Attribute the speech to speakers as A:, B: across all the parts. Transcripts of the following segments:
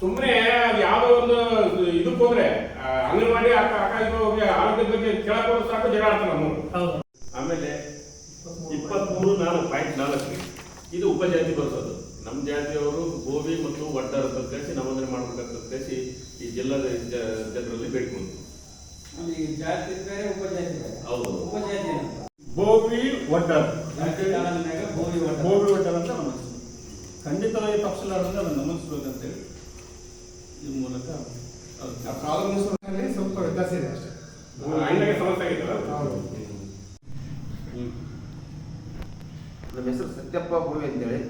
A: ಸುಮ್ಮನೆ ಯಾವುದೋ ಒಂದು ಇದಕ್ಕೆ ಹೋದ್ರೆ ಅಂಗನವಾಡಿ ಅಕ್ಕ ಅಕ್ಕ ಇದು ಹೋಗಿ ಆರೋಗ್ಯದ ಬಗ್ಗೆ ಕೇಳಕ್ ಹೋದ್ರೆ ಸಾಕು ಜನ ಆಡ್ತಾರೆ ನಮ್ಮೂರು
B: ಹೌದು.
C: ಆಮೇಲೆ ಇಪ್ಪತ್ಮೂರು ನಾಲ್ಕು ಪಾಯಿಂಟ್ ನಾಲ್ಕು ಇದು ಉಪಜಾತಿ ಬರ್ತದೆ. ನಮ್ಮ ಜಾತಿಯವರು ಗೋವಿ ಮತ್ತು ವಡ್ಡರ ಕಳಿಸಿ ನಾಮಂದನೆ ಮಾಡಬೇಕಂತ ಕಳಿಸಿ ಈ ಜಿಲ್ಲಾದ ಜ- ಜನರಲ್ಲಿ ಬೇಡ್ಕೊಂಡು.
D: ಈ ಜಾತಿ ಬೇರೆ ಉಪಜಾತಿ
C: ಹೌದು.
D: ಉಪಜಾತಿ
E: ಗೋವಿ ಒಡ್ಡರ್
D: ಒಟ್ಟ
E: ಬೋವಿ ಒಡ್ಡರ್ ಖಂಡಿತವಾಗಿ ತಪ್ಪಿಸಲಾರದೆ ಅದನ್ನು ನಮಸ್ಬೇಕಂತೇಳಿ ಈ ಮೂಲಕ
F: ಸ್ವಲ್ಪ ವ್ಯತ್ಯಾಸ ಇದೆ ಅಷ್ಟೇ.
A: ಸಮಸ್ಯೆ
G: ನಮ್ಮ ಹೆಸರು ಸತ್ಯಪ್ಪ ಭೋವಿ ಅಂತೇಳಿ.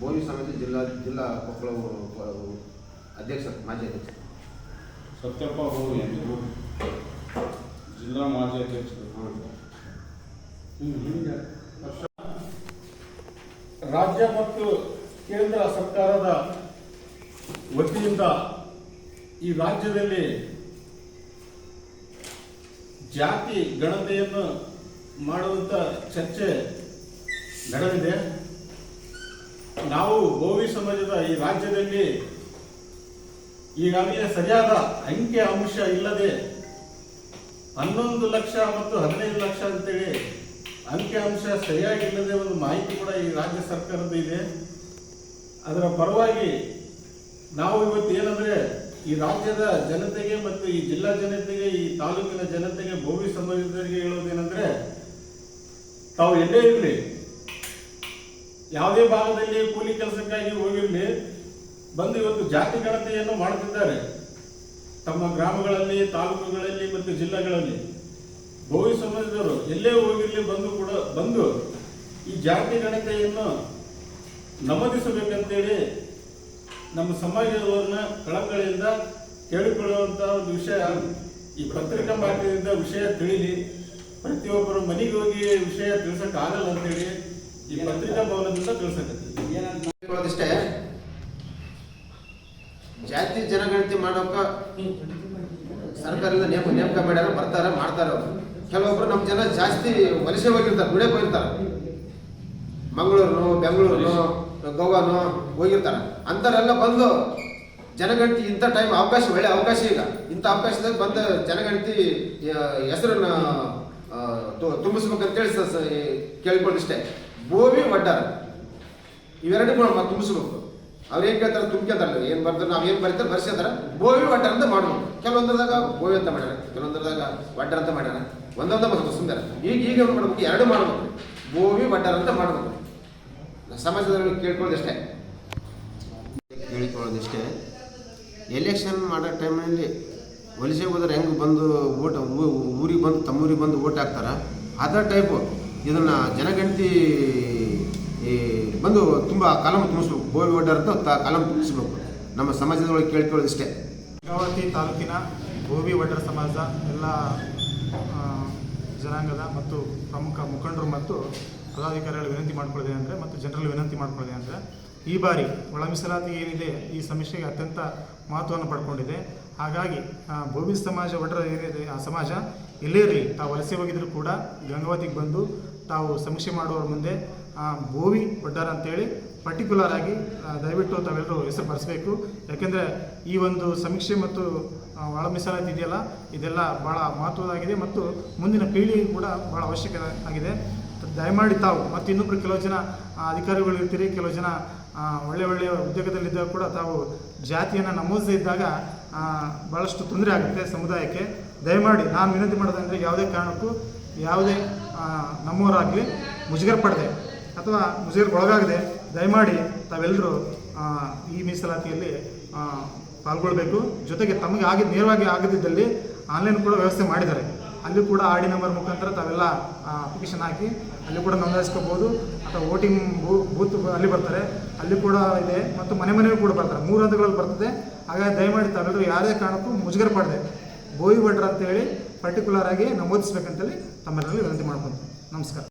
G: ಬೋವಿ ಸಮಿತಿ ಜಿಲ್ಲಾ ಜಿಲ್ಲಾ ಕೊಪ್ಪಳ ಅಧ್ಯಕ್ಷ ಮಾಜಿ ಅಧ್ಯಕ್ಷ.
E: ಸತ್ಯಪ್ಪ ಅಂತ ಜಿಲ್ಲಾ ಮಾಜಿ ಅಧ್ಯಕ್ಷರು. ರಾಜ್ಯ ಮತ್ತು ಕೇಂದ್ರ ಸರ್ಕಾರದ ವತಿಯಿಂದ ಈ ರಾಜ್ಯದಲ್ಲಿ ಜಾತಿ ಗಣತೆಯನ್ನು ಮಾಡುವಂತ ಚರ್ಚೆ ನಡೆದಿದೆ. ನಾವು ಬೋವಿ ಸಮಾಜದ ಈ ರಾಜ್ಯದಲ್ಲಿ ಈಗಾಗಲೇ ಸರಿಯಾದ ಅಂಕಿ ಅಂಶ ಇಲ್ಲದೆ ಹನ್ನೊಂದು ಲಕ್ಷ ಮತ್ತು ಹದಿನೈದು ಲಕ್ಷ ಅಂತೇಳಿ ಅಂಕಿ ಅಂಶ ಸರಿಯಾಗಿಲ್ಲದೆ ಒಂದು ಮಾಹಿತಿ ಕೂಡ ಈ ರಾಜ್ಯ ಸರ್ಕಾರದ ಇದೆ. ಅದರ ಪರವಾಗಿ ನಾವು ಇವತ್ತು ಏನಂದ್ರೆ ಈ ರಾಜ್ಯದ ಜನತೆಗೆ ಮತ್ತು ಈ ಜಿಲ್ಲಾ ಜನತೆಗೆ, ಈ ತಾಲೂಕಿನ ಜನತೆಗೆ, ಭೂಮಿ ಸಂಬಂಧಿತರಿಗೆ ಹೇಳೋದೇನೆಂದ್ರೆ ತಾವು ಎಲ್ಲೇ ಇರಲಿ, ಯಾವುದೇ ಭಾಗದಲ್ಲಿ ಕೂಲಿ ಕೆಲಸಕ್ಕಾಗಿ ಹೋಗಿರಲಿ, ಬಂದು ಇವತ್ತು ಜಾತಿ ಗಣತೆಯನ್ನು ಮಾಡುತ್ತಿದ್ದಾರೆ. ತಮ್ಮ ಗ್ರಾಮಗಳಲ್ಲಿ, ತಾಲೂಕುಗಳಲ್ಲಿ ಮತ್ತು ಜಿಲ್ಲೆಗಳಲ್ಲಿ. ಭೂಮಿ ಸಂಬಂಧಿತರು ಎಲ್ಲೇ ಹೋಗಿರಲಿ ಬಂದು ಕೂಡ ಬಂದು ಈ ಜಾತಿ ಗಣತೆಯನ್ನು ನಮೂದಿಸಬೇಕಂತೇಳಿ ನಮ್ಮ ಸಮಾಜದವ್ರನ್ನ ಕಳಕಳಿಯಿಂದ ಕೇಳಿಕೊಳ್ಳುವಂತಹ ಒಂದು ವಿಷಯ, ಈ ಪತ್ರಿಕಾ ಮಾಧ್ಯಮದಿಂದ ವಿಷಯ ತಿಳಿಲಿ. ಪ್ರತಿಯೊಬ್ಬರು ಮನೆಗೆ ಹೋಗಿ ವಿಷಯ ತಿಳಿಸಕ್ ಆಗಲ್ಲ ಅಂತೇಳಿ ಈ ಪತ್ರಿಕಾ ಭವನದಿಂದ
G: ಹೇಳೋದಿಷ್ಟೇ ಜಾತಿ ಜನಗಣತಿ ಮಾಡೋಕ ಸರ್ಕಾರದಿಂದ ನೇಮಕ ನೇಮಕ ಮಾಡ್ಯಾರ, ಬರ್ತಾರೆ, ಮಾಡ್ತಾರ ಅವರು. ಕೆಲವೊಬ್ರು ನಮ್ಮ ಜನ ಜಾಸ್ತಿ ವಲಸೆ ಹೋಗಿರ್ತಾರೆ ದುಡಿಯಕ್ಕೆ ಹೋಗಿರ್ತಾರೆ. ಮಂಗಳೂರು, ಬೆಂಗಳೂರು ಗೋವಾನು ಹೋಗಿರ್ತಾರೆ ಅಂಥವರೆಲ್ಲ ಬಂದು ಜನಗಣತಿ ಇಂಥ ಟೈಮ್ ಅವಕಾಶ, ಒಳ್ಳೆ ಅವಕಾಶ ಈಗ. ಇಂಥ ಅವಕಾಶದಾಗ ಬಂದ ಜನಗಣತಿ ಹೆಸರನ್ನ ತುಂಬಿಸ್ಬೇಕಂತ ತು- ತುಂಬಿಸ್ಬೇಕಂತೇಳಿ ಸ- ಒಡ್ಡಾರ ಇವೆರಡು ತುಂಬಿಸ್ಬೇಕು. ಅವ್ರು ಏನ್ ಕೇಳ್ತಾರೆ ತುಂಬ್ಕೊತಾರಲ್ಲ, ಏನ್ ಬರ್ತಾರೆ ನಾವ್ ಏನ್ ಬರೀತಾರೆ ಬರ್ಸಿದಾರ ಭೂಮಿ ಒಡ್ಡಾರ ಅಂತ ಮಾಡುವ ಕೆಲವೊಂದ್ರದಾಗ ಭೂಮಿ ಅಂತ ಮಾಡ್ಯಾರ, ಕೆಲವೊಂದ್ರದಾಗ ವಡ್ಡರ್ ಅಂತ ಮಾಡ್ಯಾರ. ಒಂದೊಂದ ಸುಂದರ ಈಗ ಈಗ ಏನ್ ಮಾಡ್ಬೇಕು? ಎರಡು ಮಾಡ್ಬೇಕು. ಭೂಮಿ ಒಡ್ಡಾರ ಅಂತ ಮಾಡ್ಬೇಕು. ಸಮಾಜದಲ್ಲಿ ಕೇಳ್ಕೊಳ್ಳೋದಿಷ್ಟೇ. ಕೇಳಿಕೊಳ್ಳೋದಿಷ್ಟೇ. ಎಲೆಕ್ಷನ್ ಮಾಡೋ ಟೈಮಲ್ಲಿ ವಲಸೆ ಹೋದ್ರೆ ಹೆಂಗೆ ಬಂದು ಓಟ್ ಊರಿಗೆ ಬಂದು ತಮ್ಮೂರಿಗೆ ಬಂದು ಓಟ್ ಹಾಕ್ತಾರೆ? ಅದರ ಟೈಪು ಇದನ್ನು ಜನಗಣತಿ ಈ ಬಂದು ತುಂಬ ಕಾಲಮ್ ತುಂಬಿಸ್ಬೇಕು. ಬೋವಿ ಒಡ್ಡರ್ ಅಂತ ಕಾಲಂ ಕಾಲಮ್ ತುಂಬಿಸ್ಬೇಕು. ನಮ್ಮ ಸಮಾಜದೊಳಗೆ ಕೇಳ್ಕೊಳ್ಳೋದಿಷ್ಟೇ.
H: ಗಂಗಾವತಿ ತಾಲೂಕಿನ ಗೋವಿ ಒಡ್ಡರ ಸಮಾಜ ಎಲ್ಲ ಜನಾಂಗದ ಮತ್ತು ಪ್ರಮುಖ ಮುಖಂಡರು ಮತ್ತು ಪದಾಧಿಕಾರಿಗಳು ವಿನಂತಿ ಮಾಡ್ಕೊಳ್ಳೋದೇ ಅಂದರೆ ಮತ್ತು ಜನರಲ್ಲಿ ವಿನಂತಿ ಮಾಡ್ಕೊಳ್ಳೋದೇ ಅಂದರೆ ಈ ಬಾರಿ ಒಳ ಮೀಸಲಾತಿ ಏನಿದೆ ಈ ಸಮೀಕ್ಷೆಗೆ ಅತ್ಯಂತ ಮಹತ್ವವನ್ನು ಪಡ್ಕೊಂಡಿದೆ. ಹಾಗಾಗಿ ಭೂಮಿ ಸಮಾಜ ಒಡರ ಏನಿದೆ, ಆ ಸಮಾಜ ಎಲ್ಲೇ ಇರಲಿ, ತಾವು ವಲಸೆ ಹೋಗಿದ್ರು ಕೂಡ ಗಂಗಾವತಿಗೆ ಬಂದು ತಾವು ಸಮೀಕ್ಷೆ ಮಾಡುವವರ ಮುಂದೆ ಭೂಮಿ ಒಡ್ಡಾರ ಅಂತೇಳಿ ಪರ್ಟಿಕ್ಯುಲರ್ ಆಗಿ ದಯವಿಟ್ಟು ತಾವೆಲ್ಲರೂ ಹೆಸರು ಬರೆಸಬೇಕು. ಯಾಕೆಂದರೆ ಈ ಒಂದು ಸಮೀಕ್ಷೆ ಮತ್ತು ಒಳ ಮೀಸಲಾತಿ ಇದೆಯಲ್ಲ, ಇದೆಲ್ಲ ಭಾಳ ಮಹತ್ವದಾಗಿದೆ ಮತ್ತು ಮುಂದಿನ ಪೀಳಿಗೆ ಕೂಡ ಭಾಳ ಅವಶ್ಯಕ ಆಗಿದೆ. ದಯಮಾಡಿ ತಾವು, ಮತ್ತು ಇನ್ನೊಬ್ಬರು ಕೆಲವು ಜನ ಅಧಿಕಾರಿಗಳು ಇರ್ತೀರಿ, ಕೆಲವು ಜನ ಒಳ್ಳೆ ಒಳ್ಳೆಯ ಉದ್ಯೋಗದಲ್ಲಿದ್ದಾಗ ಕೂಡ ತಾವು ಜಾತಿಯನ್ನು ನಮೂದಿಸದೇ ಇದ್ದಾಗ ಭಾಳಷ್ಟು ತೊಂದರೆ ಆಗುತ್ತೆ ಸಮುದಾಯಕ್ಕೆ. ದಯಮಾಡಿ, ನಾನು ವಿನಂತಿ ಮಾಡೋದಂದರೆ ಯಾವುದೇ ಕಾರಣಕ್ಕೂ ಯಾವುದೇ ನಮ್ಮವರಾಗಲಿ ಮುಜುಗರ ಪಡದೆ, ಅಥವಾ ಮುಜುಗರಕ್ಕೆ ಒಳಗಾಗದೆ ದಯಮಾಡಿ ತಾವೆಲ್ಲರೂ ಈ ಮೀಸಲಾತಿಯಲ್ಲಿ ಪಾಲ್ಗೊಳ್ಬೇಕು. ಜೊತೆಗೆ ತಮಗೆ ಆಗಿದ್ದು ನೇರವಾಗಿ ಆಗದಿದ್ದಲ್ಲಿ ಆನ್ಲೈನ್ ಕೂಡ ವ್ಯವಸ್ಥೆ ಮಾಡಿದ್ದಾರೆ. ಅಲ್ಲಿ ಕೂಡ ಆರ್ ಡಿ ನಂಬರ್ ಮುಖಾಂತರ ತಾವೆಲ್ಲ ಅಪ್ಲಿಕೇಶನ್ ಹಾಕಿ ಅಲ್ಲಿ ಕೂಡ ನೋಂದಾಯಿಸ್ಕೋಬೋದು. ಅಥವಾ ವೋಟಿಂಗ್ ಬೂತ್ ಅಲ್ಲಿ ಬರ್ತಾರೆ. ಅಲ್ಲಿ ಕೂಡ ಇದೆ. ಮತ್ತು ಮನೆ ಮನೆಗೂ ಕೂಡ ಬರ್ತಾರೆ. ಮೂರು ಹಂತಗಳಲ್ಲಿ ಬರ್ತದೆ. ಹಾಗಾಗಿ ದಯಮಾಡಿ ತಾವೆಲ್ಲರೂ ಯಾವುದೇ ಕಾರಣಕ್ಕೂ ಮುಜುಗರ ಪಡದೆ. ಬೋಯಿ ಭಟ್ರ ಅಂತೇಳಿ ಪರ್ಟಿಕ್ಯುಲರ್ ಆಗಿ ನಮೂದಿಸ್ಬೇಕಂತೇಳಿ ತಮ್ಮಲ್ಲಿ ವಿನಂತಿ ಮಾಡ್ಕೊತೀನಿ ನಮಸ್ಕಾರ.